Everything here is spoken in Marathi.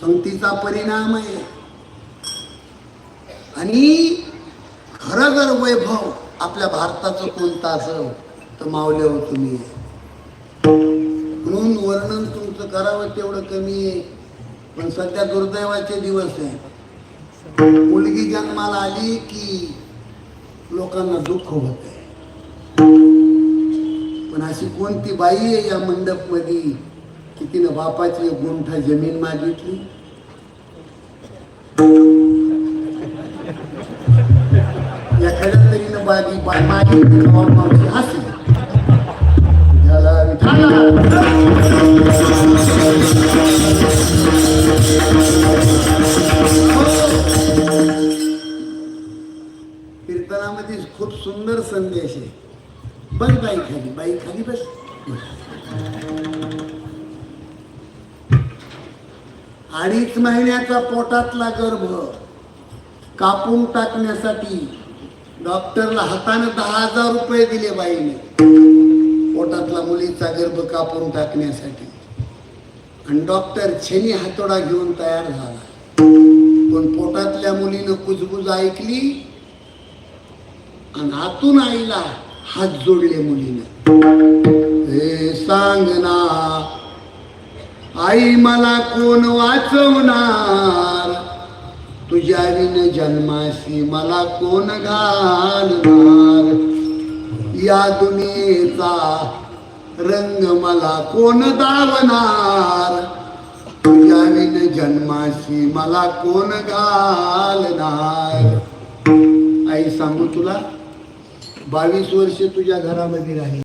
संगतीचा परिणाम आहे. आणि खरं जर वैभव आपल्या भारताचं कोणतं असं तर मावले हो तुम्ही. म्हणून वर्णन तुमचं करावं तेवढं कमी आहे. पण सध्या दुर्दैवाचे दिवस आहे. मुलगी जन्माला आली की लोकांना दुःख होत आहे. पण अशी कोणती बाई आहे या मंडपमध्ये की तिनं बापाची एक गुंठा जमीन मागितली. एखाद्या तरीनं बागी मागितली मावशी हसली. कीर्तनामध्ये खूप सुंदर संदेश आहे. बस बाई खाली बाई खाली बस. अडीच महिन्याचा पोटातला गर्भ कापून टाकण्यासाठी डॉक्टरला हाताने दहा हजार रुपये दिले बाईने. पोटातला मुलीचा गर्भ कापून टाकण्यासाठी. आणि डॉक्टर छेनी हातोडा घेऊन तयार झाला. पण पोटातल्या मुलीनं कुजबुज ऐकली आणि आतून आईला हात जोडले मुलीनं. हे सांग ना आई मला कोण वाचवणार? तुझ्या विन जन्माशी मला कोण घालणार? या दुनियेचा रंग मला कोण दावणार? तुझ्या विन जन्माशी मला कोण घालणार? आई सांगू तुला बावीस वर्ष तुझ्या घरामध्ये राहील.